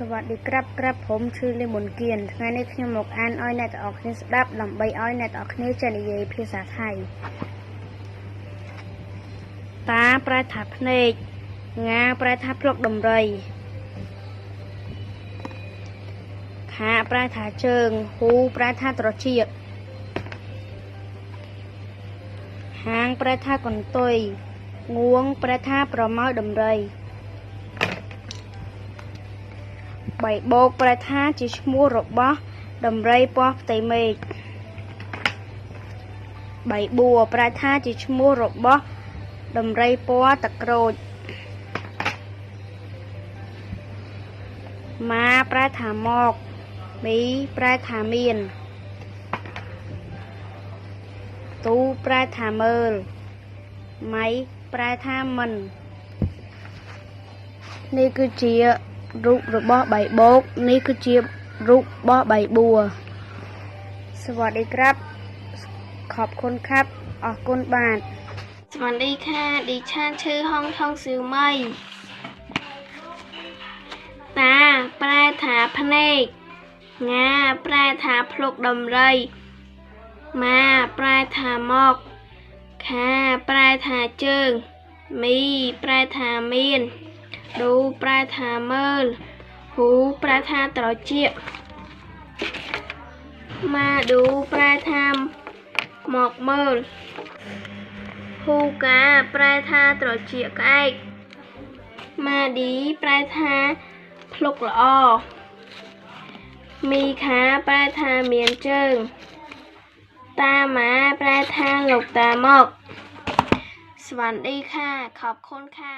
សวัสดีครับក្រាបผมឈឺលីមុនគៀនថ្ងៃនេះខ្ញុំមកអានឲ្យអ្នកទាំងអស់គ្នាស្ដាប់ដើម្បីឲ្យអ្នកទាំងអស់គ្នាចេះនិយាយភាសាថៃតាប្រែថាភ្នែកងាប្រែថាភ្លុកដំរីខាប្រែថាជើងហ៊ូប្រែថាត្រចៀកហាងប្រែថាកន្ទុយងួងប្រែថាប្រមោយដំរី បៃបោកប្រែថាជាឈ្មោះរបស់ដំរីពណ៌ផ្ទៃមេឃបៃបួរប្រែថាជាឈ្មោះរបស់ដំរីពណ៌ទឹកក្រូចម៉ាប្រែថាមកមីប្រែថាមានទូប្រែថាមើលម៉ៃប្រែថាមិននេះគឺជា រូបរបស់បៃបោកនេះគឺជារូបរបស់បៃបួសวัสดีครับขอบคุณครับអរគុណបាទสวัสดีค่ะดิฉันชื่อฮองทองซิวไมតា ប្រែថាភ្នែកងា ប្រែថាភ្លុកដំរីម៉ាប្រែថាមកខា ប្រែថាជើងមី ប្រែថាមាន กขาแปลถาเจิง มีแปลถามีน ดูแปลถาเมิลหูแปลถาตรอเจียมาดูแปลถาหมอกเมิล ហូកាប្រែថាត្រចៀកក្អែកម៉ាឌីប្រែថាភ្លុកល្អមីខាប្រែថាមានជើង តាម៉ាប្រែថាលោកតាមក สวัสดีค่ะ ขอบคุณค่ะ